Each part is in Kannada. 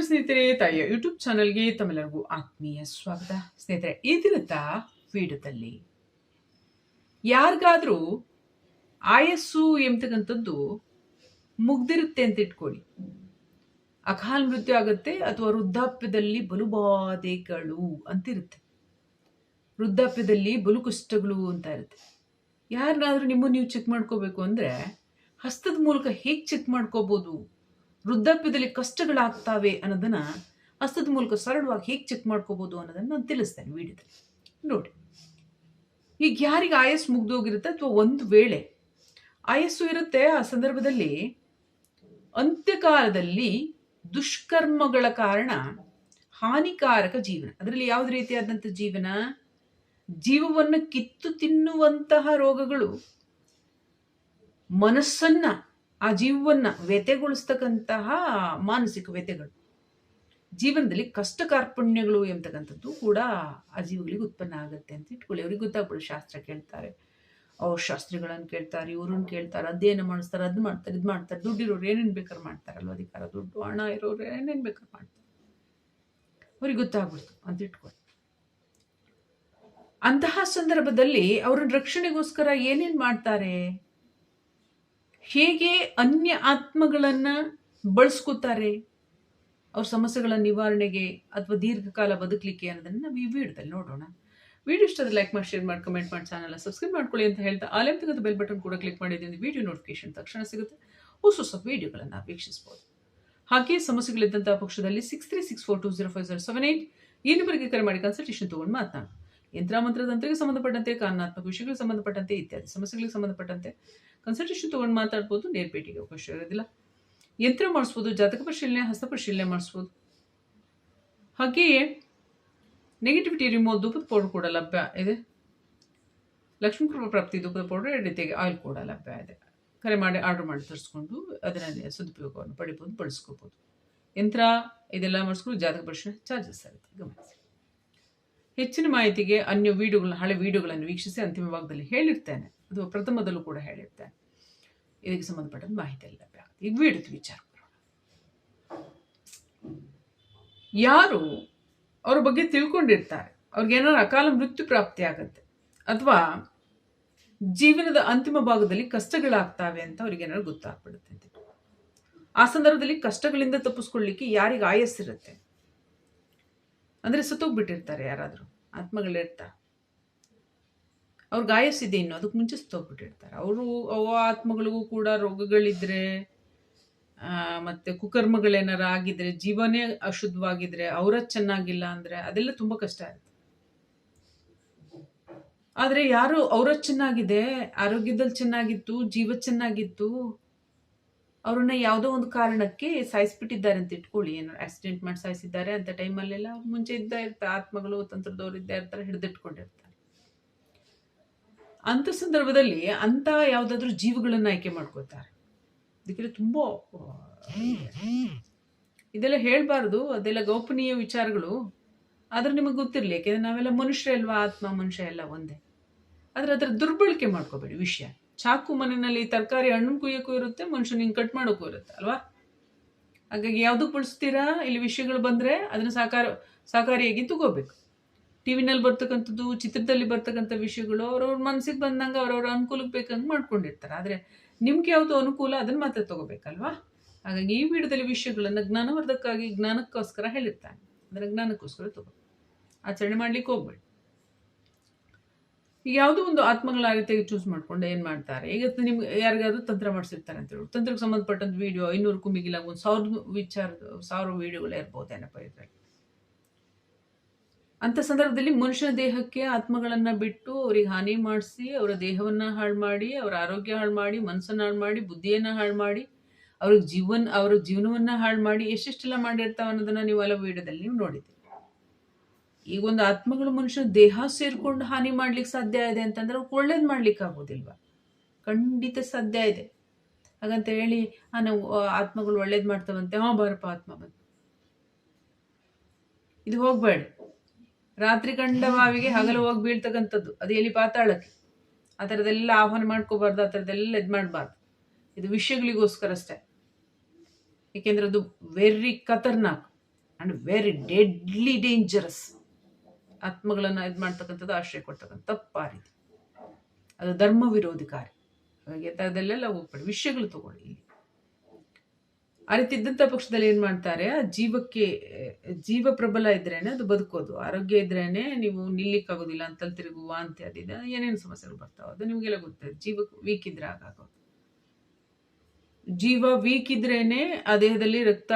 ನಮಸ್ಕಾರ ಸ್ನೇಹಿತರೆ, ತಾಯಿಯ ಯೂಟ್ಯೂಬ್ ಚಾನಲ್ಗೆ ತಮ್ಮೆಲ್ಲರಿಗೂ ಆತ್ಮೀಯ ಸ್ವಾಗತ. ಸ್ನೇಹಿತರೆ ದಿನದ ವಿಡಿಯೋದಲ್ಲಿ ಯಾರಿಗಾದ್ರೂ ಆಯಸ್ಸು ಎಂಬತಕ್ಕಂಥದ್ದು ಮುಗ್ದಿರುತ್ತೆ ಅಂತ ಇಟ್ಕೊಳ್ಳಿ. ಅಕಾಲ ಮೃತ್ಯು ಆಗುತ್ತೆ ಅಥವಾ ವೃದ್ಧಾಪ್ಯದಲ್ಲಿ ಬಲುಬಾಧೆಗಳು ಅಂತಿರುತ್ತೆ ವೃದ್ಧಾಪ್ಯದಲ್ಲಿ ಬಲು ಕಷ್ಟಗಳು ಅಂತ ಇರುತ್ತೆ. ಯಾರಿಗಾದ್ರೂ ನಿಮ್ಮನ್ನು ನೀವು ಚೆಕ್ ಮಾಡ್ಕೋಬೇಕು ಅಂದರೆ ಹಸ್ತದ ಮೂಲಕ ಹೇಗೆ ಚೆಕ್ ಮಾಡ್ಕೋಬೋದು? ವೃದ್ಧಾಪ್ಯದಲ್ಲಿ ಕಷ್ಟಗಳಾಗ್ತಾವೆ ಅನ್ನೋದನ್ನ ಹಸ್ತದ ಮೂಲಕ ಸರಳವಾಗಿ ಹೇಗೆ ಚೆಕ್ ಮಾಡ್ಕೋಬೋದು ಅನ್ನೋದನ್ನು ನಾನು ತಿಳಿಸ್ತೇನೆ ವಿಡಿಯೋದಲ್ಲಿ. ನೋಡಿ, ಈಗ ಯಾರಿಗೆ ಆಯಸ್ಸು ಮುಗ್ದೋಗಿರುತ್ತೆ ಅಥವಾ ಒಂದು ವೇಳೆ ಆಯಸ್ಸು ಇರುತ್ತೆ, ಆ ಸಂದರ್ಭದಲ್ಲಿ ಅಂತ್ಯಕಾಲದಲ್ಲಿ ದುಷ್ಕರ್ಮಗಳ ಕಾರಣ ಹಾನಿಕಾರಕ ಜೀವನ. ಅದರಲ್ಲಿ ಯಾವುದೇ ರೀತಿಯಾದಂಥ ಜೀವನ? ಜೀವವನ್ನು ಕಿತ್ತು ತಿನ್ನುವಂತಹ ರೋಗಗಳು ಮನಸ್ಸನ್ನ ಆ ಜೀವವನ್ನ ವ್ಯತೆಗೊಳಿಸ್ತಕ್ಕಂತಹ ಮಾನಸಿಕ ವ್ಯತೆಗಳು ಜೀವನದಲ್ಲಿ ಕಷ್ಟ ಕಾರ್ಪಣ್ಯಗಳು ಎಂಬತಕ್ಕಂಥದ್ದು ಕೂಡ ಆ ಜೀವಗಳಿಗೆ ಉತ್ಪನ್ನ ಆಗುತ್ತೆ ಅಂತ ಇಟ್ಕೊಳ್ಳಿ. ಅವ್ರಿಗೆ ಗೊತ್ತಾಗ್ಬಿಡು ಶಾಸ್ತ್ರ ಕೇಳ್ತಾರೆ. ಅವ್ರ ಶಾಸ್ತ್ರಿಗಳನ್ನು ಕೇಳ್ತಾರೆ, ಇವ್ರನ್ನ ಕೇಳ್ತಾರೆ ಅದೇನು ಮಾಡಿಸ್ತಾರೆ, ಅದು ಮಾಡ್ತಾರೆ, ಇದು ಮಾಡ್ತಾರೆ. ದುಡ್ಡಿರೋರು ಏನೇನು ಬೇಕಾದ್ರೆ ಮಾಡ್ತಾರಲ್ಲ ಅಧಿಕಾರ? ದುಡ್ಡು, ಹಣ ಇರೋರು ಏನೇನು ಬೇಕಾದ್ರೆ ಮಾಡ್ತಾರೆ. ಅವ್ರಿಗೆ ಗೊತ್ತಾಗ್ಬಿಡ್ತು ಅಂತ ಇಟ್ಕೊಳ್ಳಿ. ಅಂತಹ ಸಂದರ್ಭದಲ್ಲಿ ಅವ್ರನ್ನ ರಕ್ಷಣೆಗೋಸ್ಕರ ಏನೇನು ಮಾಡ್ತಾರೆ? ಹೇಗೆ ಅನ್ಯ ಆತ್ಮಗಳನ್ನು ಬಳಸ್ಕೋತಾರೆ? ಅವ್ರ ಸಮಸ್ಯೆಗಳ ನಿವಾರಣೆಗೆ ಅಥವಾ ದೀರ್ಘಕಾಲ ಬದುಕಲಿಕ್ಕೆ ಅನ್ನೋದನ್ನು ನಾವು ಈ ವಿಡಿಯೋದಲ್ಲಿ ನೋಡೋಣ. ವಿಡಿಯೋ ಇಷ್ಟದ ಲೈಕ್ ಮಾಡಿ ಶೇರ್ ಮಾಡಿ ಕಮೆಂಟ್ ಮಾಡಿ ಚಾನಲ್ ಸಬ್ಸ್ಕ್ರೈಬ್ ಮಾಡ್ಕೊಳ್ಳಿ ಅಂತ ಹೇಳ್ತಾ ಆಲೆಮ್ ತೆಗೆದು ಬೆಲ್ ಬಟನ್ ಕೂಡ ಕ್ಲಿಕ್ ಮಾಡಿದ್ರೆ ವಿಡಿಯೋ ನೋಟಿಫಿಕೇಶನ್ ತಕ್ಷಣ ಸಿಗುತ್ತೆ. ಹೊಸ ಹೊಸ ವಿಡಿಯೋಗಳನ್ನು ವೀಕ್ಷಿಸಬಹುದು ಹಾಗೆ ಸಮಸ್ಯೆಗಳಿದ್ದಂತಹ ಪಕ್ಷದಲ್ಲಿ six three six four two zero five zero seven eight ಈ ನಂಬರ್ಗೆ ಕರೆ ಮಾಡಿ ಕನ್ಸಲ್ಟೇಷನ್ ತಗೊಂಡು ಮಾತನಾಡಿ ಯಂತ್ರ ಮಂತ್ರತಂತ್ರಕ್ಕೆ ಸಂಬಂಧಪಟ್ಟಂತೆ, ಕಾನೂನಾತ್ಮಕ ವಿಷಯಗಳಿಗೆ ಸಂಬಂಧಪಟ್ಟಂತೆ ಇತ್ಯಾದಿ ಸಮಸ್ಯೆಗಳಿಗೆ ಸಂಬಂಧಪಟ್ಟಂತೆ ಕನ್ಸಲ್ಟೇಷನ್ ತೊಗೊಂಡು ಮಾತಾಡ್ಬೋದು, ನೇರ ಭೇಟಿಗೆ ಅವಕಾಶ ಇರೋದಿಲ್ಲ. ಯಂತ್ರ ಮಾಡಿಸ್ಬೋದು, ಜಾತಕ ಪರಿಶೀಲನೆ, ಹಸ್ತ ಪರಿಶೀಲನೆ ಮಾಡಿಸ್ಬೋದು. ಹಾಗೆಯೇ ನೆಗೆಟಿವಿಟಿ ರಿಮೂವ್ ಧೂಪದ ಪೌಡರ್ ಕೂಡ ಲಭ್ಯ ಇದೆ. ಲಕ್ಷ್ಮೀ ಕೃಪಾ ಪ್ರಾಪ್ತಿ ಧೂಪದ ಪೌಡರ್ ರೀತಿಯಾಗಿ ಆಯಿಲ್ ಕೂಡ ಲಭ್ಯ ಇದೆ. ಕರೆ ಮಾಡಿ ಆರ್ಡರ್ ಮಾಡಿ ತರಿಸ್ಕೊಂಡು ಅದನ್ನ ಸದುಪಯೋಗವನ್ನು ಪಡಿಬೋದು, ಬಳಸ್ಕೋಬೋದು. ಯಂತ್ರ, ಇದೆಲ್ಲ ಮಾಡಿಸ್ಕೊಂಡು ಜಾತಕ ಪರಿಶೀಲನೆ ಚಾರ್ಜಸ್ ಆಗುತ್ತೆ. ಗಮನಿಸಿ. ಹೆಚ್ಚಿನ ಮಾಹಿತಿಗೆ ಅನ್ಯ ವಿಡಿಯೋಗಳನ್ನ, ಹಳೆ ವಿಡಿಯೋಗಳನ್ನು ವೀಕ್ಷಿಸಿ ಅಂತಿಮ ಭಾಗದಲ್ಲಿ ಹೇಳಿರ್ತೇನೆ. ಅಥವಾ ಪ್ರಥಮದಲ್ಲೂ ಕೂಡ ಹೇಳಿರುತ್ತೆ ಇದಕ್ಕೆ ಸಂಬಂಧಪಟ್ಟ ಮಾಹಿತಿ ಎಲ್ಲ ಲಭ್ಯ ಆಗುತ್ತೆ. ಈಗ ವಿಡಿಯೋದ ವಿಚಾರ ಯಾರು ಅವ್ರ ಬಗ್ಗೆ ತಿಳ್ಕೊಂಡಿರ್ತಾರೆ. ಅವ್ರಿಗೆ ಏನಾದ್ರು ಅಕಾಲ ಮೃತ್ಯು ಪ್ರಾಪ್ತಿ ಆಗುತ್ತೆ. ಅಥವಾ ಜೀವನದ ಅಂತಿಮ ಭಾಗದಲ್ಲಿ ಕಷ್ಟಗಳಾಗ್ತಾವೆ ಅಂತ ಅವ್ರಿಗೆ ಏನಾದ್ರು ಗೊತ್ತಾಗ್ಬಿಡುತ್ತೆ ಆ ಸಂದರ್ಭದಲ್ಲಿ ಕಷ್ಟಗಳಿಂದ ತಪ್ಪಿಸ್ಕೊಳ್ಳಿಕ್ಕೆ ಯಾರಿಗೆ ಆಯಸ್ಸಿರುತ್ತೆ? ಅಂದರೆ ಸತ್ತೋಗ್ಬಿಟ್ಟಿರ್ತಾರೆ ಯಾರಾದರೂ. ಆತ್ಮಗಳಿರ್ತಾರೆ. ಅವ್ರಿಗೆ ಗಾಯಿಸಿದೆ ಇನ್ನು, ಅದಕ್ಕೆ ಮುಂಚೆ ಸತ್ತೋಗ್ಬಿಟ್ಟಿರ್ತಾರೆ. ಅವರು ಅವ ಆತ್ಮಗಳಿಗೂ ಕೂಡ ರೋಗಗಳಿದ್ರೆ ಮತ್ತೆ ಕುಕರ್ಮಗಳೇನಾರ ಆಗಿದ್ರೆ, ಜೀವನೇ ಅಶುದ್ಧವಾಗಿದ್ರೆ ಅವರ ಚೆನ್ನಾಗಿಲ್ಲ ಅಂದರೆ ಅದೆಲ್ಲ ತುಂಬ ಕಷ್ಟ ಆಯ್ತು. ಆದರೆ ಯಾರು ಅವರ ಚೆನ್ನಾಗಿದೆ ಆರೋಗ್ಯದಲ್ಲಿ ಚೆನ್ನಾಗಿತ್ತು, ಜೀವ ಚೆನ್ನಾಗಿತ್ತು, ಅವ್ರನ್ನ ಯಾವುದೋ ಒಂದು ಕಾರಣಕ್ಕೆ ಸಾಯಿಸ್ಬಿಟ್ಟಿದ್ದಾರೆ ಅಂತ ಇಟ್ಕೊಳ್ಳಿ. ಏನೋ ಆಕ್ಸಿಡೆಂಟ್ ಮಾಡಿ ಸಾಯಿಸಿದ್ದಾರೆ ಅಂತ ಟೈಮಲ್ಲೆಲ್ಲ ಮುಂಚೆ ಇದ್ದ ಇರ್ತಾರೆ ಆತ್ಮಗಳು, ತಂತ್ರದವ್ರು ಇದ್ದೇ ಇರ್ತಾರೆ, ಹಿಡಿದಿಟ್ಕೊಂಡಿರ್ತಾರೆ. ಅಂಥ ಸಂದರ್ಭದಲ್ಲಿ ಅಂತ ಯಾವುದಾದ್ರೂ ಜೀವಗಳನ್ನು ಆಯ್ಕೆ ಮಾಡ್ಕೋತಾರೆ ಅದಕ್ಕೆ ತುಂಬ ಇದೆಲ್ಲ ಹೇಳಬಾರ್ದು, ಅದೆಲ್ಲ ಗೌಪನೀಯ ವಿಚಾರಗಳು. ಆದ್ರೆ ನಿಮಗೆ ಗೊತ್ತಿರಲಿ, ಯಾಕೆಂದ್ರೆ ನಾವೆಲ್ಲ ಮನುಷ್ಯ ಅಲ್ವಾ, ಆತ್ಮ ಮನುಷ್ಯ ಎಲ್ಲ ಒಂದೇ. ಆದರೆ ಅದರ ದುರ್ಬಳಕೆ ಮಾಡ್ಕೋಬೇಡಿ ವಿಷಯ. ಚಾಕು ಮನೆಯಲ್ಲಿ ತರಕಾರಿ ಹಣ್ಣು ಕುಯ್ಯೋಕ್ಕೂ ಇರುತ್ತೆ ಮನುಷ್ಯನ ಹಿಂಗೆ ಕಟ್ ಮಾಡೋಕ್ಕೂ ಇರುತ್ತೆ, ಅಲ್ವಾ? ಹಾಗಾಗಿ ಯಾವುದಕ್ಕೆ ಬಳಸ್ತೀರಾ ಇಲ್ಲಿ ವಿಷಯಗಳು ಬಂದರೆ ಅದನ್ನು ಸಾಕಾರ ಸಹಕಾರಿಯಾಗಿ ತಗೋಬೇಕು. ಟಿ ವಿನಲ್ಲಿ ಬರ್ತಕ್ಕಂಥದ್ದು, ಚಿತ್ರದಲ್ಲಿ ಬರ್ತಕ್ಕಂಥ ವಿಷಯಗಳು, ಅವ್ರವ್ರ ಮನಸ್ಸಿಗೆ ಬಂದಂಗೆ ಅವ್ರವ್ರ ಅನುಕೂಲಕ್ಕೆ ಬೇಕಂಗೆ ಮಾಡ್ಕೊಂಡಿರ್ತಾರೆ. ಆದರೆ ನಿಮ್ಗೆ ಯಾವುದು ಅನುಕೂಲ ಅದನ್ನು ಮಾತ್ರ ತಗೋಬೇಕಲ್ವಾ? ಹಾಗಾಗಿ ಈ ವಿಡಿಯೋದಲ್ಲಿ ವಿಷಯಗಳನ್ನು ಜ್ಞಾನವರ್ಧಕ್ಕಾಗಿ ಜ್ಞಾನಕ್ಕೋಸ್ಕರ ಹೇಳಿರ್ತಾನೆ ಅಂದರೆ ಜ್ಞಾನಕ್ಕೋಸ್ಕರ ತಗೋ. ಆಚರಣೆ ಮಾಡ್ಲಿಕ್ಕೆ ಹೋಗ್ಬೇಡಿ. ಈಗ ಯಾವುದೋ ಒಂದು ಆತ್ಮಗಳ ಆ ರೀತಿಯಾಗಿ ಚೂಸ್ ಮಾಡ್ಕೊಂಡು ಏನು ಮಾಡ್ತಾರೆ? ಈಗ ನಿಮ್ಗೆ ಯಾರಿಗಾದ್ರೂ ತಂತ್ರ ಮಾಡಿಸಿರ್ತಾರೆ ಅಂತ ಹೇಳಿ. ತಂತ್ರಕ್ಕೆ ಸಂಬಂಧಪಟ್ಟಂತ ವಿಡಿಯೋ ಐನೂರು ಕುಮಿಗಿಲ್ಲ ಒಂದು ಸಾವಿರದ ವಿಚಾರ, ಸಾವಿರ ವಿಡಿಯೋಗಳೇ ಇರ್ಬೋದೇನಪ್ಪ ಇದರಲ್ಲಿ. ಅಂಥ ಸಂದರ್ಭದಲ್ಲಿ ಮನುಷ್ಯನ ದೇಹಕ್ಕೆ ಆತ್ಮಗಳನ್ನು ಬಿಟ್ಟು ಅವ್ರಿಗೆ ಹಾನಿ ಮಾಡಿಸಿ, ಅವರ ದೇಹವನ್ನು ಹಾಳು ಮಾಡಿ, ಅವರ ಆರೋಗ್ಯ ಹಾಳು ಮಾಡಿ, ಮನಸ್ಸನ್ನ ಹಾಳು ಮಾಡಿ, ಬುದ್ಧಿಯನ್ನು ಹಾಳು ಮಾಡಿ, ಅವ್ರಿಗೆ ಜೀವನ, ಅವ್ರ ಜೀವನವನ್ನು ಹಾಳು ಮಾಡಿ ಎಷ್ಟೆಷ್ಟೆಲ್ಲ ಮಾಡಿರ್ತಾವೆ ಅನ್ನೋದನ್ನು ನೀವು ಹಲವು ವಿಡಿಯೋದಲ್ಲಿ ನೀವು ನೋಡಿದ್ದೀರಿ. ಈಗ ಒಂದು ಆತ್ಮಗಳು ಮನುಷ್ಯನ ದೇಹ ಸೇರ್ಕೊಂಡು ಹಾನಿ ಮಾಡ್ಲಿಕ್ಕೆ ಸಾಧ್ಯ ಇದೆ ಅಂತಂದ್ರೆ ಅವ್ಕೆ ಒಳ್ಳೇದು ಮಾಡ್ಲಿಕ್ಕೆ ಆಗೋದಿಲ್ವಾ? ಖಂಡಿತ ಸಾಧ್ಯ ಇದೆ. ಹಾಗಂತ ಹೇಳಿ, ಆ ನಾವು ಆತ್ಮಗಳು ಒಳ್ಳೇದು ಮಾಡ್ತಾವಂತೆ ಹಾಂ ಬಾರಪ್ಪ ಆತ್ಮ ಬಂತು ಇದು ಹೋಗ್ಬೇಡ. ರಾತ್ರಿ ಕಂಡ ಮಾವಿಗೆ ಹಗಲು ಹೋಗಿ ಬೀಳ್ತಕ್ಕಂಥದ್ದು. ಅದು ಎಲ್ಲಿ ಪಾತಾಳಕ್ಕೆ. ಆ ಥರದ್ದೆಲ್ಲ ಆಹ್ವಾನ ಮಾಡ್ಕೋಬಾರ್ದು, ಆ ಥರದ್ದೆಲ್ಲ ಇದು ಮಾಡಬಾರ್ದು. ಇದು ವಿಷಯಗಳಿಗೋಸ್ಕರ ಅಷ್ಟೇ. ಏಕೆಂದ್ರೆ ಅದು ವೆರಿ ಖತರ್ನಾಕ್ ಆ್ಯಂಡ್ ವೆರಿ ಡೆಡ್ಲಿ ಡೇಂಜರಸ್ ಆತ್ಮಗಳನ್ನು ಇದು ಮಾಡ್ತಕ್ಕಂಥದ್ದು, ಆಶ್ರಯ ಕೊಡ್ತಕ್ಕಂಥ ತಪ್ಪ ಅದು ಧರ್ಮ ವಿರೋಧಿ ಕಾರ್ಯ ಹಾಗಾಗಿ ಥರದಲ್ಲೆಲ್ಲ ಹೋಗ್ಬೇಡಿ. ವಿಷಯಗಳು ತಗೊಳ್ಳಿ. ಆ ರೀತಿ ಇದ್ದಂಥ ಪಕ್ಷದಲ್ಲಿ ಏನು ಮಾಡ್ತಾರೆ? ಆ ಜೀವಕ್ಕೆ ಜೀವ ಪ್ರಬಲ ಇದ್ರೇನೆ ಅದು ಬದುಕೋದು. ಆರೋಗ್ಯ ಇದ್ರೇನೆ ನೀವು ನಿಲ್ಲಿಕ್ಕಾಗೋದಿಲ್ಲ ಅಂತಲ್ಲಿ ತಿರುಗು ವಾಂತಿ ಅದಿದೆ. ಏನೇನು ಸಮಸ್ಯೆಗಳು ಬರ್ತಾವೆ? ಅದು ನಿಮಗೆಲ್ಲ ಗೊತ್ತಿದೆ ಜೀವ ವೀಕ್ ಇದ್ರೆ ಆಗಾಗೋದು ಜೀವ ವೀಕ್ ಇದ್ರೇನೆ ಆ ದೇಹದಲ್ಲಿ ರಕ್ತ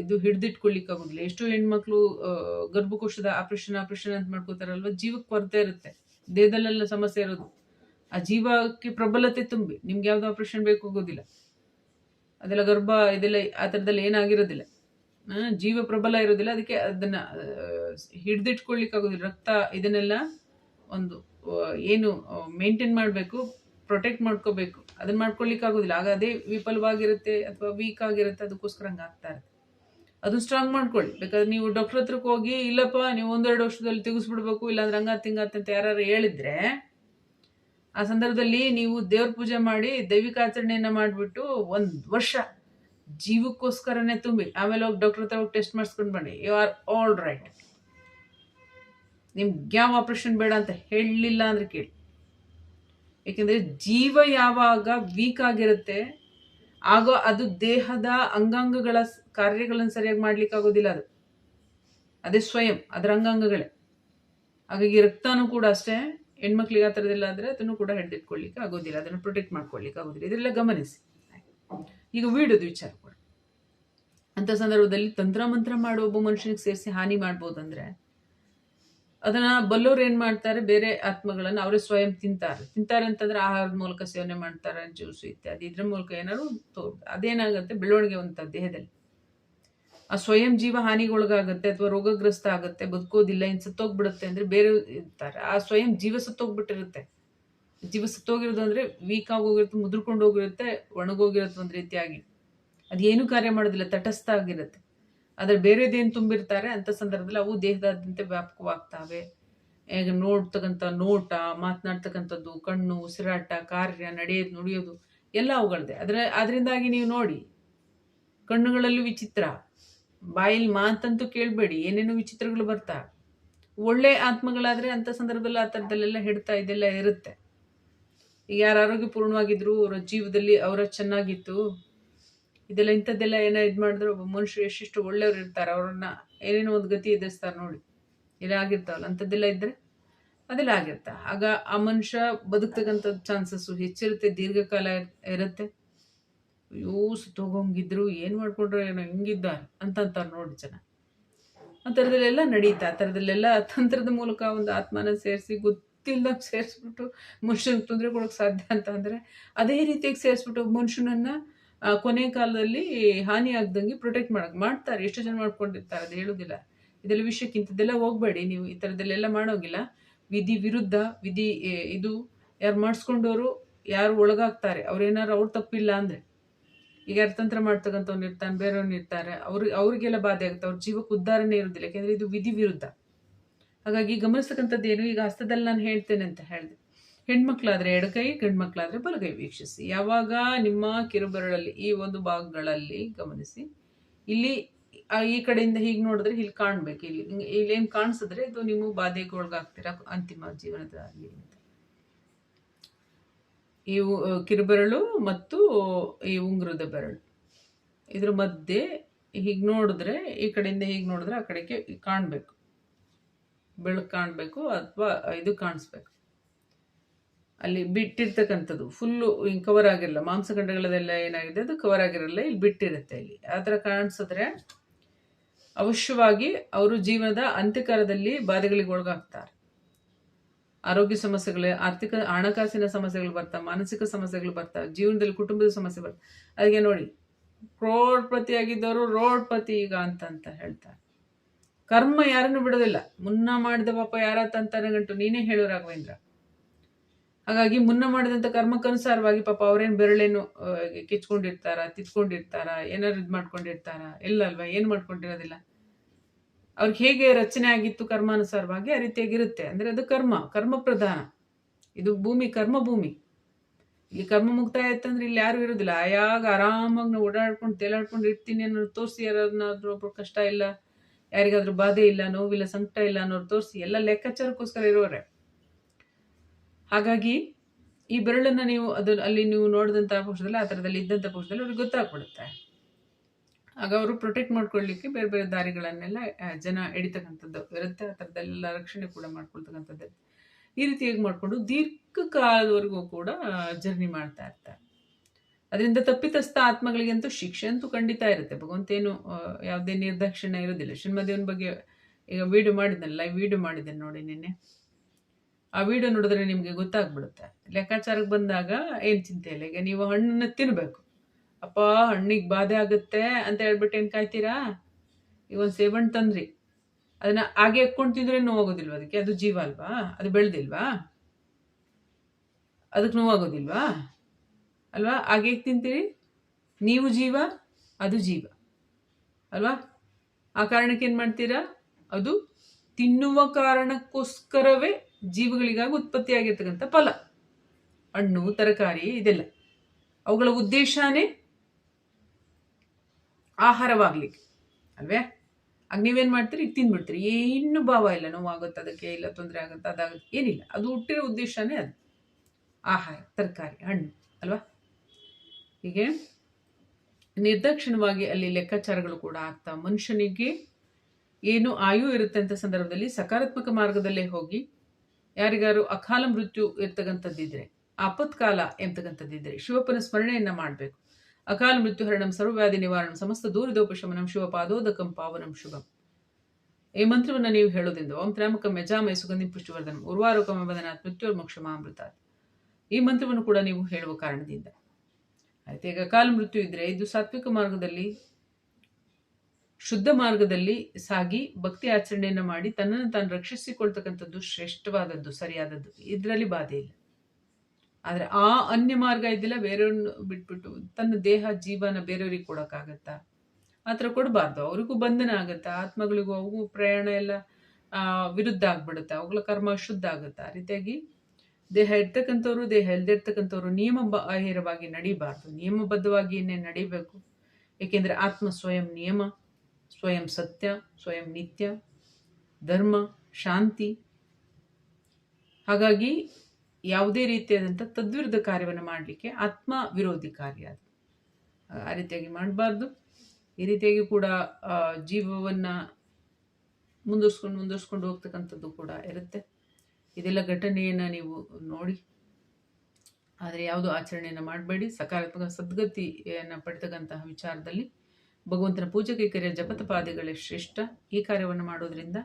ಇದು ಹಿಡ್ದಿಟ್ಕೊಳ್ಳಿಕ್ಕಾಗೋದಿಲ್ಲ ಎಷ್ಟೋ ಹೆಣ್ಮಕ್ಳು ಗರ್ಭಕೋಶದ ಆಪರೇಷನ್ ಆಪರೇಷನ್ ಅಂತ ಮಾಡ್ಕೋತಾರಲ್ವ? ಜೀವಕ್ಕೆ ಕೊರತೆ ಇರುತ್ತೆ. ದೇಹದಲ್ಲೆಲ್ಲ ಸಮಸ್ಯೆ ಇರೋದು. ಆ ಜೀವಕ್ಕೆ ಪ್ರಬಲತೆ ತುಂಬಿ. ನಿಮ್ಗೆ ಯಾವ್ದು ಆಪರೇಷನ್ ಬೇಕಾಗೋದಿಲ್ಲ ಅದೆಲ್ಲ ಗರ್ಭ ಇದೆಲ್ಲ ಆ ಥರದಲ್ಲಿ ಏನಾಗಿರೋದಿಲ್ಲ. ಜೀವ ಪ್ರಬಲ ಇರೋದಿಲ್ಲ. ಅದಕ್ಕೆ ಅದನ್ನ ಹಿಡಿದಿಟ್ಕೊಳ್ಳಿಕ್ಕಾಗೋದಿಲ್ಲ ರಕ್ತ ಇದನ್ನೆಲ್ಲ ಒಂದು ಏನು ಮೇಂಟೈನ್ ಮಾಡಬೇಕು ಪ್ರೊಟೆಕ್ಟ್ ಮಾಡ್ಕೋಬೇಕು. ಅದನ್ನ ಮಾಡ್ಕೊಳ್ಳಿಕ್ಕಾಗೋದಿಲ್ಲ ಆಗ ಅದೇ ವಿಫಲವಾಗಿರುತ್ತೆ ಅಥವಾ ವೀಕ್ ಆಗಿರುತ್ತೆ, ಅದಕ್ಕೋಸ್ಕರ ಹಂಗೆ ಆಗ್ತಾ ಇರುತ್ತೆ. ಅದನ್ನ ಸ್ಟ್ರಾಂಗ್ ಮಾಡ್ಕೊಳ್ಳಿ. ಬೇಕಾದ್ರೆ ನೀವು ಡಾಕ್ಟರ್ ಹತ್ರಕ್ಕೆ ಹೋಗಿ, ಇಲ್ಲಪ್ಪ, ನೀವು ಒಂದೆರಡು ವರ್ಷದಲ್ಲಿ ತೆಗಿಸ್ಬಿಡ್ಬೇಕು, ಇಲ್ಲಾಂದ್ರೆ ಹಂಗಾತ್ ಹಿಂಗಾತ್ ಅಂತ ಯಾರು ಹೇಳಿದ್ರೆ ಆ ಸಂದರ್ಭದಲ್ಲಿ ನೀವು ದೇವ್ರ ಪೂಜೆ ಮಾಡಿ ದೈವಿಕ ಆಚರಣೆಯನ್ನ ಮಾಡಿಬಿಟ್ಟು ಒಂದು ವರ್ಷ ಜೀವಕ್ಕೋಸ್ಕರನೇ ತುಂಬಿ, ಆಮೇಲೆ ಹೋಗಿ ಡಾಕ್ಟರ್ ಹತ್ರ ಹೋಗಿ ಟೆಸ್ಟ್ ಮಾಡಿಸ್ಕೊಂಡು ಬನ್ನಿ. ಯು ಆರ್ ಆಲ್ ರೈಟ್ ನಿಮ್ಗೆ ಯಾವ ಆಪ್ರೇಷನ್ ಬೇಡ ಅಂತ ಹೇಳಲಿಲ್ಲ ಅಂದ್ರೆ ಕೇಳಿ. ಏಕೆಂದರೆ ಜೀವ ಯಾವಾಗ ವೀಕ್ ಆಗಿರುತ್ತೆ, ಆಗ ಅದು ದೇಹದ ಅಂಗಾಂಗಗಳ ಕಾರ್ಯಗಳನ್ನು ಸರಿಯಾಗಿ ಮಾಡ್ಲಿಕ್ಕೆ ಆಗೋದಿಲ್ಲ ಅದು. ಅದೇ ಸ್ವಯಂ, ಅದರ ಅಂಗಾಂಗಗಳೇ. ಹಾಗಾಗಿ ರಕ್ತನೂ ಕೂಡ ಅಷ್ಟೇ. ಹೆಣ್ಮಕ್ಳಿಗೆ ಆ ಥರದ್ದೆಲ್ಲ ಆದರೆ ಅದನ್ನು ಕೂಡ ಹಿಡಿದಿಟ್ಕೊಳ್ಳಿಕ್ಕೆ ಆಗೋದಿಲ್ಲ, ಅದನ್ನು ಪ್ರೊಟೆಕ್ಟ್ ಮಾಡ್ಕೊಳ್ಳಿಕ್ಕೆ ಆಗೋದಿಲ್ಲ. ಇದೆಲ್ಲ ಗಮನಿಸಿ. ಈಗ ವೀಡೋದು ವಿಚಾರ ಕೂಡ. ಅಂಥ ಸಂದರ್ಭದಲ್ಲಿ ತಂತ್ರ ಮಂತ್ರ ಮಾಡೋ ಒಬ್ಬ ಮನುಷ್ಯನಿಗೆ ಸೇರಿಸಿ ಹಾನಿ ಮಾಡ್ಬೋದಂದ್ರೆ, ಅದನ್ನು ಬಲ್ಲೋರು ಏನು ಮಾಡ್ತಾರೆ, ಬೇರೆ ಆತ್ಮಗಳನ್ನು ಅವರೇ ಸ್ವಯಂ ತಿಂತಾರೆ. ತಿಂತಾರೆ ಅಂತಂದ್ರೆ ಆಹಾರದ ಮೂಲಕ ಸೇವನೆ ಮಾಡ್ತಾರೆ, ಜ್ಯೂಸು ಇತ್ಯಾದಿ ಇದ್ರ ಮೂಲಕ ಏನಾದ್ರು ತೋ- ಅದೇನಾಗುತ್ತೆ, ಬೆಳವಣಿಗೆ ಅಂತ ದೇಹದಲ್ಲಿ. ಆ ಸ್ವಯಂ ಜೀವ ಹಾನಿಗೊಳಗಾಗುತ್ತೆ ಅಥವಾ ರೋಗಗ್ರಸ್ತ ಆಗುತ್ತೆ ಬದುಕೋದಿಲ್ಲ, ಇನ್ ಸತ್ತೋಗ್ಬಿಡುತ್ತೆ ಅಂದ್ರೆ ಬೇರೆ ಇರ್ತಾರೆ. ಆ ಸ್ವಯಂ ಜೀವ ಸತ್ತೋಗ್ಬಿಟ್ಟಿರುತ್ತೆ. ಜೀವ ಸತ್ತೋಗಿರೋದು ಅಂದ್ರೆ ವೀಕ್ ಆಗೋಗಿರುತ್ತೆ, ಮುದ್ರಕೊಂಡು ಹೋಗಿರುತ್ತೆ, ಒಣಗೋಗಿರುತ್ತೆ ಒಂದ್ ರೀತಿಯಾಗಿ. ಅದೇನು ಕಾರ್ಯ ಮಾಡೋದಿಲ್ಲ, ತಟಸ್ಥ ಆಗಿರುತ್ತೆ. ಆದ್ರೆ ಬೇರೆದೇನು ತುಂಬಿರ್ತಾರೆ, ಅಂತ ಸಂದರ್ಭದಲ್ಲಿ ಅವು ದೇಹದಾದ್ಯಂತ ವ್ಯಾಪಕವಾಗ್ತಾವೆ. ಈಗ ನೋಡ್ತಕ್ಕಂಥ ನೋಟ, ಮಾತನಾಡ್ತಕ್ಕಂಥದ್ದು, ಕಣ್ಣು ಉಸಿರಾಟ ಕಾರ್ಯ, ನಡೆಯೋದು, ನುಡಿಯೋದು, ಎಲ್ಲ ಅವುಗಳದೆ. ಅದರ ಅದರಿಂದಾಗಿ ನೀವು ನೋಡಿ, ಕಣ್ಣುಗಳಲ್ಲೂ ವಿಚಿತ್ರ. ಬಾಯಲ್ಲಿ ಮಾತಂತೂ ಕೇಳಬೇಡಿ, ಏನೇನೋ ವಿಚಿತ್ರಗಳು ಬರ್ತಾ. ಒಳ್ಳೆ ಆತ್ಮಗಳಾದರೆ ಅಂಥ ಸಂದರ್ಭದಲ್ಲಿ ಆ ಥರದಲ್ಲೆಲ್ಲ ಹಿಡ್ತಾ ಇದೆಲ್ಲ ಇರುತ್ತೆ. ಈಗ ಯಾರು ಆರೋಗ್ಯಪೂರ್ಣವಾಗಿದ್ರು, ಅವರ ಜೀವದಲ್ಲಿ ಅವರ ಚೆನ್ನಾಗಿತ್ತು. ಇದೆಲ್ಲ ಇಂಥದ್ದೆಲ್ಲ ಏನೋ ಇದು ಮಾಡಿದ್ರು, ಒಬ್ಬ ಮನುಷ್ಯರು ಎಷ್ಟೆಷ್ಟು ಒಳ್ಳೆಯವ್ರು ಇರ್ತಾರೆ, ಅವ್ರನ್ನ ಏನೇನೋ ಒಂದು ಗತಿ ಎದುರಿಸ್ತಾರೆ ನೋಡಿ. ಎಲ್ಲ ಆಗಿರ್ತಾವಲ್ಲ, ಅಂಥದ್ದೆಲ್ಲ ಇದ್ದರೆ ಅದೆಲ್ಲ ಆಗಿರ್ತಾ. ಆಗ ಆ ಮನುಷ್ಯ ಬದುಕ್ತಕ್ಕಂಥದ್ದು ಚಾನ್ಸಸ್ಸು ಹೆಚ್ಚಿರುತ್ತೆ, ದೀರ್ಘಕಾಲ ಇರುತ್ತೆ. ಅಯ್ಯೋ ಸುತ್ತೋಗಂಗಿದ್ರು ಏನು ಮಾಡಿಕೊಂಡ್ರೆ ಏನೋ, ಹಿಂಗಿದ್ದ ಅಂತ ನೋಡಿ ಜನ. ಆ ಥರದಲ್ಲೆಲ್ಲ ನಡೀತಾ, ಆ ಥರದಲ್ಲೆಲ್ಲ ತಂತ್ರದ ಮೂಲಕ ಒಂದು ಆತ್ಮನ ಸೇರಿಸಿ ಗೊತ್ತಿಲ್ಲದಾಗ ಸೇರಿಸ್ಬಿಟ್ಟು ಮನುಷ್ಯನಿಗೆ ತೊಂದರೆ ಕೊಡೋಕೆ ಸಾಧ್ಯ ಅಂತ ಅಂದರೆ, ಅದೇ ರೀತಿಯಾಗಿ ಸೇರಿಸ್ಬಿಟ್ಟು ಮನುಷ್ಯನನ್ನು ಕೊನೆ ಕಾಲದಲ್ಲಿ ಹಾನಿ ಆಗ್ದಂಗೆ ಪ್ರೊಟೆಕ್ಟ್ ಮಾಡಕ್ ಮಾಡ್ತಾರೆ. ಎಷ್ಟು ಜನ ಮಾಡ್ಕೊಂಡಿರ್ತಾರೆ ಅದು ಹೇಳೋದಿಲ್ಲ. ಇದೆಲ್ಲ ವಿಷಯಕ್ಕಿಂತದೆಲ್ಲ ಹೋಗಬೇಡಿ. ನೀವು ಈ ಥರದ್ದೆಲ್ಲ ಮಾಡೋಗಿಲ್ಲ. ವಿಧಿ ವಿರುದ್ಧ, ವಿಧಿ ಇದು ಯಾರು ಮಾಡಿಸ್ಕೊಂಡವರು ಯಾರು ಒಳಗಾಗ್ತಾರೆ. ಅವ್ರೇನಾರು ಅವ್ರು ತಪ್ಪಿಲ್ಲ ಅಂದರೆ. ಈಗ ಅರ್ಥತಂತ್ರ ತಂತ್ರ ಮಾಡ್ತಕ್ಕಂಥವ್ನು ಇರ್ತಾನೆ, ಬೇರೆಯವ್ರು ಇರ್ತಾರೆ. ಅವ್ರ, ಅವ್ರಿಗೆಲ್ಲ ಬಾಧೆ ಆಗುತ್ತೆ. ಅವ್ರ ಜೀವಕ್ಕೆ ಉದ್ಧಾರಣೆ ಇರೋದಿಲ್ಲ ಯಾಕೆಂದರೆ ಇದು ವಿಧಿ ವಿರುದ್ಧ. ಹಾಗಾಗಿ ಗಮನಿಸ್ತಕ್ಕಂಥದ್ದು ಏನು? ಈಗ ಹಸ್ತದಲ್ಲಿ ನಾನು ಹೇಳ್ತೇನೆ ಅಂತ ಹೇಳಿದೆ. ಹೆಣ್ಮಕ್ಳಾದ್ರೆ ಎಡಗೈ ಗಂಡ್ಮಕ್ಳಾದ್ರೆ ಬಲಗೈ ವೀಕ್ಷಿಸಿ. ಯಾವಾಗ ನಿಮ್ಮ ಕಿರುಬೆರಳಲ್ಲಿ, ಈ ಒಂದು ಭಾಗಗಳಲ್ಲಿ ಗಮನಿಸಿ, ಇಲ್ಲಿ ಈ ಕಡೆಯಿಂದ ಹೀಗೆ ನೋಡಿದ್ರೆ ಇಲ್ಲಿ ಕಾಣ್ಬೇಕು. ಇಲ್ಲಿ ಇಲ್ಲೇನ್ ಕಾಣಿಸಿದ್ರೆ ಇದು ನಿಮ್ಮ ಬಾಧೆಗೆ ಒಳಗಾಗ್ತೀರಾ? ಅಂತಿಮ ಜೀವನದಲ್ಲಿ ಈ ಕಿರುಬೆರಳು ಮತ್ತು ಈ ಉಂಗುರದ ಬೆರಳು. ಇದ್ರ ಮಧ್ಯೆ ಹೀಗೆ ನೋಡಿದ್ರೆ, ಈ ಕಡೆಯಿಂದ ಹೀಗೆ ನೋಡಿದ್ರೆ ಆ ಕಡೆಗೆ ಕಾಣಬೇಕು. ಬೆಳಕು ಕಾಣಬೇಕು ಅಥವಾ ಇದು ಕಾಣಿಸ್ಬೇಕು. ಅಲ್ಲಿ ಬಿಟ್ಟಿರ್ತಕ್ಕಂಥದ್ದು, ಫುಲ್ಲು ಹಿಂಗೆ ಕವರ್ ಆಗಿರಲ್ಲ ಮಾಂಸಖಂಡಗಳದೆಲ್ಲ ಏನಾಗಿದೆ, ಅದು ಕವರ್ ಆಗಿರಲ್ಲ, ಇಲ್ಲಿ ಬಿಟ್ಟಿರುತ್ತೆ ಇಲ್ಲಿ. ಆ ಥರ ಕಾಣಿಸಿದ್ರೆ ಅವಶ್ಯವಾಗಿ ಅವರು ಜೀವನದ ಅಂತ್ಯಕಾಲದಲ್ಲಿ ಬಾಧೆಗಳಿಗೆ ಒಳಗಾಗ್ತಾರೆ. ಆರೋಗ್ಯ ಸಮಸ್ಯೆಗಳು, ಆರ್ಥಿಕ ಹಣಕಾಸಿನ ಸಮಸ್ಯೆಗಳು ಬರ್ತಾ, ಮಾನಸಿಕ ಸಮಸ್ಯೆಗಳು ಬರ್ತಾ, ಜೀವನದಲ್ಲಿ ಕುಟುಂಬದ ಸಮಸ್ಯೆ ಬರ್ತವೆ ಅದಕ್ಕೆ ನೋಡಿ ಕ್ರೋಡ್ಪತಿ ಆಗಿದ್ದವರು ರೋಡ್ಪತಿ ಈಗ ಅಂತ ಅಂತ ಹೇಳ್ತಾರೆ. ಕರ್ಮ ಯಾರನ್ನು ಬಿಡೋದಿಲ್ಲ. ಮುನ್ನ ಮಾಡಿದ ಪಾಪ ಯಾರ ತಂತಾನೆ ಗಂಟು, ನೀನೇ ಹೇಳು ರಾಘವೇಂದ್ರ. ಹಾಗಾಗಿ ಮುನ್ನ ಮಾಡಿದಂಥ ಕರ್ಮಕ್ಕನುಸಾರವಾಗಿ ಪಾಪ ಅವ್ರೇನು ಬೆರಳೇನು ಕಿಚ್ಕೊಂಡಿರ್ತಾರ, ತಿತ್ಕೊಂಡಿರ್ತಾರ ಏನಾರು ಇದು ಮಾಡ್ಕೊಂಡಿರ್ತಾರ, ಇಲ್ಲ ಅಲ್ವಾ, ಏನು ಮಾಡ್ಕೊಂಡಿರೋದಿಲ್ಲ. ಅವ್ರಿಗೆ ಹೇಗೆ ರಚನೆ ಆಗಿತ್ತು ಕರ್ಮಾನುಸಾರವಾಗಿ ಆ ರೀತಿಯಾಗಿರುತ್ತೆ. ಅಂದರೆ ಅದು ಕರ್ಮ ಕರ್ಮ ಪ್ರಧಾನ. ಇದು ಭೂಮಿ, ಕರ್ಮ ಭೂಮಿ. ಇಲ್ಲಿ ಕರ್ಮ ಮುಕ್ತಾಯ ಆಯ್ತಂದ್ರೆ ಇಲ್ಲಿ ಯಾರು ಇರೋದಿಲ್ಲ. ಆಯಾಗ ಆರಾಮಾಗಿ ನಾವು ಓಡಾಡ್ಕೊಂಡು ತೇಲಾಡ್ಕೊಂಡು ಇರ್ತೀನಿ ಅನ್ನೋರು ತೋರಿಸಿ, ಯಾರನ್ನಾದ್ರೂ ಒಬ್ರು ಕಷ್ಟ ಇಲ್ಲ, ಯಾರಿಗಾದ್ರೂ ಬಾಧೆ ಇಲ್ಲ, ನೋವಿಲ್ಲ, ಸಂಕಟ ಇಲ್ಲ ಅನ್ನೋರು ತೋರಿಸಿ, ಎಲ್ಲ ಲೆಕ್ಕಾಚಾರಕ್ಕೋಸ್ಕರ ಇರೋರೆ. ಹಾಗಾಗಿ ಈ ಬೆರಳನ್ನ ನೀವು ಅದು ಅಲ್ಲಿ ನೀವು ನೋಡಿದಂಥ ಪಕ್ಷದಲ್ಲಿ ಆ ಥರದಲ್ಲಿ ಇದ್ದಂಥ ಪಕ್ಷದಲ್ಲಿ ಅವ್ರಿಗೆ ಗೊತ್ತಾಗ್ಬಿಡುತ್ತೆ. ಆಗ ಅವರು ಪ್ರೊಟೆಕ್ಟ್ ಮಾಡ್ಕೊಳ್ಳಿಕ್ಕೆ ಬೇರೆ ಬೇರೆ ದಾರಿಗಳನ್ನೆಲ್ಲ ಜನ ಎಡಿತಕ್ಕಂಥದ್ದು ಇರುತ್ತೆ ಆ ಥರದ್ದೆಲ್ಲ ರಕ್ಷಣೆ ಕೂಡ ಮಾಡ್ಕೊಳ್ತಕ್ಕಂಥದ್ದು. ಈ ರೀತಿಯಾಗಿ ಮಾಡಿಕೊಂಡು ದೀರ್ಘಕಾಲದವರೆಗೂ ಕೂಡ ಜರ್ನಿ ಮಾಡ್ತಾ ಇರ್ತಾರೆ. ಅದರಿಂದ ತಪ್ಪಿತಸ್ಥ ಆತ್ಮಗಳಿಗಂತೂ ಶಿಕ್ಷೆ ಅಂತೂ ಖಂಡಿತ ಇರುತ್ತೆ. ಭಗವಂತೇನು ಏನು ಯಾವುದೇ ನಿರ್ದಕ್ಷಿಣ ಇರೋದಿಲ್ಲ. ಶ್ರೀಮದೇವನ ಬಗ್ಗೆ ಈಗ ವಿಡಿಯೋ ಮಾಡಿದ್ದಾನೆ ಲೈವ್ ವಿಡಿಯೋ ಮಾಡಿದ್ದೇನೆ ನೋಡಿ ನಿನ್ನೆ. ಆ ವಿಡಿಯೋ ನೋಡಿದ್ರೆ ನಿಮಗೆ ಗೊತ್ತಾಗ್ಬಿಡುತ್ತೆ. ಲೆಕ್ಕಾಚಾರಕ್ಕೆ ಬಂದಾಗ ಏನು ಚಿಂತೆ ಇಲ್ಲ ಈಗ ನೀವು ಹಣ್ಣನ್ನು ತಿನ್ಬೇಕು. ಅಪ್ಪ, ಹಣ್ಣಿಗೆ ಬಾಧೆ ಆಗುತ್ತೆ ಅಂತ ಹೇಳ್ಬಿಟ್ಟು ಏನು ಕಾಯ್ತೀರಾ? ಈಗ ಒಂದು ಸೇಬಣ್ಣು ತಂದ್ರಿ. ಅದನ್ನ ಹಾಗೆ ಎಕ್ಕೊಂಡು ತಿಂದ್ರೆ ನೋವಾಗೋದಿಲ್ವ ಅದಕ್ಕೆ? ಅದು ಜೀವ ಅಲ್ವಾ? ಅದು ಬೆಳೆದಿಲ್ವಾ? ಅದಕ್ಕೆ ನೋವಾಗೋದಿಲ್ವಾ? ಅಲ್ವಾ? ಹಾಗೆ ತಿಂತೀರಿ? ನೀವು ಜೀವ, ಅದು ಜೀವ. ಅಲ್ವಾ? ಆ ಕಾರಣಕ್ಕೆ ಏನು ಮಾಡ್ತೀರಾ? ಅದು ತಿನ್ನುವ ಕಾರಣಕ್ಕೋಸ್ಕರವೇ ಜೀವಗಳಿಗಾಗಿ ಉತ್ಪತ್ತಿಯಾಗಿರ್ತಕ್ಕಂಥ ಫಲ. ಹಣ್ಣು, ತರಕಾರಿ, ಇದೆಲ್ಲ. ಅವುಗಳ ಉದ್ದೇಶನೇ ಆಹಾರವಾಗ್ಲಿಕ್ಕೆ, ಅಲ್ವೇ? ಆಗ ನೀವೇನು ಮಾಡ್ತೀರಿ? ಈಗ ತಿಂದ್ಬಿಡ್ತೀರಿ ಏನು ಭಾವ ಇಲ್ಲ, ನೋವಾಗುತ್ತೆ, ಅದಕ್ಕೆ ಇಲ್ಲ, ತೊಂದರೆ ಆಗುತ್ತೆ, ಅದಾಗುತ್ತೆ, ಏನಿಲ್ಲ. ಅದು ಹುಟ್ಟಿರೋ ಉದ್ದೇಶನೇ ಅದು. ಆಹಾರ, ತರಕಾರಿ, ಹಣ್ಣು, ಅಲ್ವಾ? ಹೀಗೆ ನಿರ್ದಕ್ಷಿಣವಾಗಿ ಅಲ್ಲಿ ಲೆಕ್ಕಾಚಾರಗಳು ಕೂಡ ಆಗ್ತಾ, ಮನುಷ್ಯನಿಗೆ ಏನು ಆಯು ಇರುತ್ತೆ ಅಂತ ಸಂದರ್ಭದಲ್ಲಿ ಸಕಾರಾತ್ಮಕ ಮಾರ್ಗದಲ್ಲೇ ಹೋಗಿ ಯಾರಿಗಾರು ಅಕಾಲ ಮೃತ್ಯು ಇರ್ತಕ್ಕಂಥದ್ದಿದ್ರೆ, ಆಪತ್ಕಾಲ ಎಂಬತಕ್ಕಂಥದ್ದಿದ್ರೆ ಶಿವಪ್ಪನ ಸ್ಮರಣೆಯನ್ನ ಮಾಡಬೇಕು. ಅಕಾಲ ಮೃತ್ಯುಹರಣಂ ಸರ್ವವ್ಯಾಧಿ ನಿವಾರಣಂ ಸಮಸ್ತ ದೂರದೋಪಶಮನಂ ಶಿವ ಪಾದೋದಕಂ ಪಾವನಂ ಶುಭಂ. ಈ ಮಂತ್ರವನ್ನು ನೀವು ಹೇಳೋದ್ರಿಂದ ಓಂ ತ್ರಾಮಕ ಯಜಾಮಯ ಸುಗಂಧಿ ಪುಷ್ಟಿವರ್ಧನಂ ಉರ್ವಾರೋಕಮ ಬದನಾತ್ ಮೃತ್ಯುರ್ಮೋಕ್ಷಮಾಮೃತ ಈ ಮಂತ್ರವನ್ನು ಕೂಡ ನೀವು ಹೇಳುವ ಕಾರಣದಿಂದ. ಆಯ್ತು, ಈಗ ಅಕಾಲ ಮೃತ್ಯು ಇದ್ರೆ ಇದು ಸಾತ್ವಿಕ ಮಾರ್ಗದಲ್ಲಿ, ಶುದ್ಧ ಮಾರ್ಗದಲ್ಲಿ ಸಾಗಿ ಭಕ್ತಿ ಆಚರಣೆಯನ್ನು ಮಾಡಿ ತನ್ನನ್ನು ತಾನು ರಕ್ಷಿಸಿಕೊಳ್ತಕ್ಕಂಥದ್ದು ಶ್ರೇಷ್ಠವಾದದ್ದು, ಸರಿಯಾದದ್ದು. ಇದರಲ್ಲಿ ಬಾಧೆ ಇಲ್ಲ. ಆದರೆ ಆ ಅನ್ಯ ಮಾರ್ಗ ಇದ್ದಿಲ್ಲ, ಬೇರೆಯವ್ರನ್ನ ಬಿಟ್ಬಿಟ್ಟು ತನ್ನ ದೇಹ, ಜೀವನ ಬೇರೆಯವ್ರಿಗೆ ಕೊಡೋಕ್ಕಾಗತ್ತಾ? ಆ ಥರ ಕೊಡಬಾರ್ದು. ಅವ್ರಿಗೂ ಬಂಧನ ಆಗುತ್ತೆ? ಆತ್ಮಗಳಿಗೂ ಅವು ಪ್ರಯಾಣ ಎಲ್ಲ ವಿರುದ್ಧ ಆಗ್ಬಿಡುತ್ತೆ? ಅವುಗಳ ಕರ್ಮ ಶುದ್ಧ ಆಗುತ್ತೆ? ಆ ರೀತಿಯಾಗಿ ದೇಹ ಇರ್ತಕ್ಕಂಥವ್ರು, ದೇಹ ಇಲ್ದಿರ್ತಕ್ಕಂಥವ್ರು ನಿಯಮ ಬಾಹಿರವಾಗಿ ನಡಿಬಾರ್ದು. ನಿಯಮಬದ್ಧವಾಗಿಯೇ ನಡಿಬೇಕು. ಏಕೆಂದರೆ ಆತ್ಮ ಸ್ವಯಂ ನಿಯಮ, ಸ್ವಯಂ ಸತ್ಯ, ಸ್ವಯಂ ನಿತ್ಯ, ಧರ್ಮ, ಶಾಂತಿ. ಹಾಗಾಗಿ ಯಾವುದೇ ರೀತಿಯಾದಂಥ ತದ್ವಿರುದ್ಧ ಕಾರ್ಯವನ್ನು ಮಾಡಲಿಕ್ಕೆ ಆತ್ಮ ವಿರೋಧಿ ಕಾರ್ಯ ಅದು. ಆ ರೀತಿಯಾಗಿ ಮಾಡಬಾರ್ದು. ಈ ರೀತಿಯಾಗಿ ಕೂಡ ಜೀವವನ್ನು ಮುಂದುವರ್ಸ್ಕೊಂಡು ಮುಂದುವರ್ಸ್ಕೊಂಡು ಹೋಗ್ತಕ್ಕಂಥದ್ದು ಕೂಡ ಇರುತ್ತೆ. ಇದೆಲ್ಲ ಘಟನೆಯನ್ನು ನೀವು ನೋಡಿ. ಆದರೆ ಯಾವುದೋ ಆಚರಣೆಯನ್ನು ಮಾಡಬೇಡಿ. ಸಕಾರಾತ್ಮಕ ಸದ್ಗತಿಯನ್ನು ಪಡೆತಕ್ಕಂತಹ ವಿಚಾರದಲ್ಲಿ ಭಗವಂತನ ಪೂಜೆ ಕೈಕರ್ಯ ಜಪತಪಾದಿಗಳೇ ಶ್ರೇಷ್ಠ. ಈ ಕಾರ್ಯವನ್ನು ಮಾಡೋದ್ರಿಂದ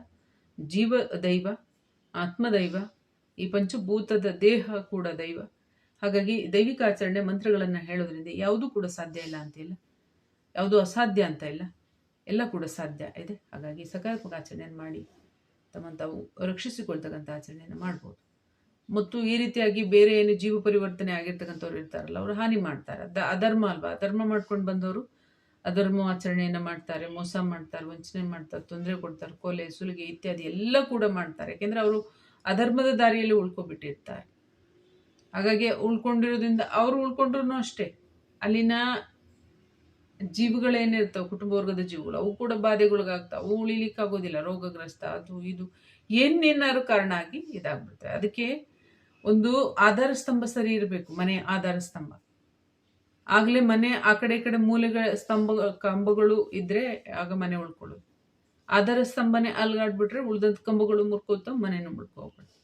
ಜೀವ ದೈವ ಆತ್ಮದೈವ ಈ ಪಂಚಭೂತದ ದೇಹ ಕೂಡ ದೈವ. ಹಾಗಾಗಿ ದೈವಿಕ ಆಚರಣೆ ಮಂತ್ರಗಳನ್ನು ಹೇಳೋದ್ರಿಂದ ಯಾವುದೂ ಕೂಡ ಸಾಧ್ಯ ಇಲ್ಲ ಅಂತ ಇಲ್ಲ ಯಾವುದೂ ಅಸಾಧ್ಯ ಅಂತ ಇಲ್ಲ. ಎಲ್ಲ ಕೂಡ ಸಾಧ್ಯ ಇದೆ. ಹಾಗಾಗಿ ಸಕಾರಾತ್ಮಕ ಆಚರಣೆಯನ್ನು ಮಾಡಿ ತಮ್ಮನ್ನು ತಾವು ರಕ್ಷಿಸಿಕೊಳ್ತಕ್ಕಂಥ ಆಚರಣೆಯನ್ನು ಮಾಡ್ಬೋದು. ಮತ್ತು ಈ ರೀತಿಯಾಗಿ ಬೇರೆ ಏನು ಜೀವ ಪರಿವರ್ತನೆ ಆಗಿರ್ತಕ್ಕಂಥವ್ರು ಇರ್ತಾರಲ್ಲ, ಅವರು ಹಾನಿ ಮಾಡ್ತಾರೆ. ಅದ ಅಧರ್ಮ ಅಲ್ವಾ? ಅಧರ್ಮ ಮಾಡ್ಕೊಂಡು ಬಂದವರು ಅಧರ್ಮ ಆಚರಣೆಯನ್ನು ಮಾಡ್ತಾರೆ, ಮೋಸ ಮಾಡ್ತಾರೆ, ವಂಚನೆ ಮಾಡ್ತಾರೆ, ತೊಂದರೆ ಕೊಡ್ತಾರೆ, ಕೊಲೆ, ಸುಲಿಗೆ ಇತ್ಯಾದಿ ಎಲ್ಲ ಕೂಡ ಮಾಡ್ತಾರೆ. ಯಾಕೆಂದ್ರೆ ಅವರು ಅಧರ್ಮದ ದಾರಿಯಲ್ಲಿ ಉಳ್ಕೊಬಿಟ್ಟಿರ್ತಾರೆ. ಹಾಗಾಗಿ ಉಳ್ಕೊಂಡಿರೋದ್ರಿಂದ ಅವರು ಉಳ್ಕೊಂಡ್ರು ಅಷ್ಟೇ. ಅಲ್ಲಿನ ಜೀವಿಗಳೇನಿರ್ತಾವೆ ಕುಟುಂಬ ವರ್ಗದ ಜೀವಿಗಳು, ಅವು ಕೂಡ ಬಾಧೆಗೊಳಗಾಗ್ತಾವೆ. ಅವು ಉಳಿಲಿಕ್ಕೆ ಆಗೋದಿಲ್ಲ ರೋಗಗ್ರಸ್ತ, ಅದು ಇದು. ಏನೇನಾದ್ರು ಕಾರಣ ಆಗಿ ಇದಾಗ್ಬಿಡ್ತವೆ. ಅದಕ್ಕೆ ಒಂದು ಆಧಾರ ಸ್ತಂಭ ಸರಿ ಇರಬೇಕು, ಮನೆ ಆಧಾರ ಸ್ತಂಭ. ಆಗ್ಲೇ ಮನೆ ಆ ಕಡೆ ಈ ಕಡೆ ಮೂಲೆಗಳ ಸ್ತಂಭ, ಕಂಬಗಳು ಇದ್ರೆ ಆಗ ಮನೆ ಉಳ್ಕೊಳ್ಳೋದು. ಆಧಾರ ಸ್ತಂಭನೇ ಅಲ್ಗಾಡ್ಬಿಟ್ರೆ ಉಳ್ದಂತ ಕಂಬಗಳು ಮುರ್ಕೋತಾವ ಮನೇನು ಮುಳ್ಕೋಗ್ಬಿಡುತ್ತೆ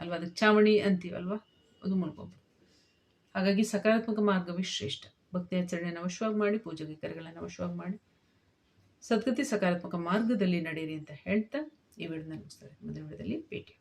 ಅಲ್ವಾ? ಅದಕ್ಕೆ ಚಾವಣಿ ಅಂತೀವಲ್ವಾ ಅದು ಮುಳ್ಕೊಬಿಡುತ್ತೆ ಹಾಗಾಗಿ ಸಕಾರಾತ್ಮಕ ಮಾರ್ಗವೇ ಶ್ರೇಷ್ಠ. ಭಕ್ತಿ ಆಚರಣೆಯನ್ನು ಅವಶ್ಯವಾಗಿ ಮಾಡಿ ಪೂಜೆಗೆ ಕೈಕರ್ಯಗಳನ್ನು ಅವಶ್ಯವಾಗಿ ಮಾಡಿ. ಸದ್ಗತಿ ಸಕಾರಾತ್ಮಕ ಮಾರ್ಗದಲ್ಲಿ ನಡೆಯಿರಿ ಅಂತ ಹೇಳ್ತಾ ಈ ವಿಡಿಯೋನ ಮುಗಿಸ್ತಾರೆ. ಮುಂದಿನ ವಿಡಿಯೋದಲ್ಲಿ ಭೇಟಿ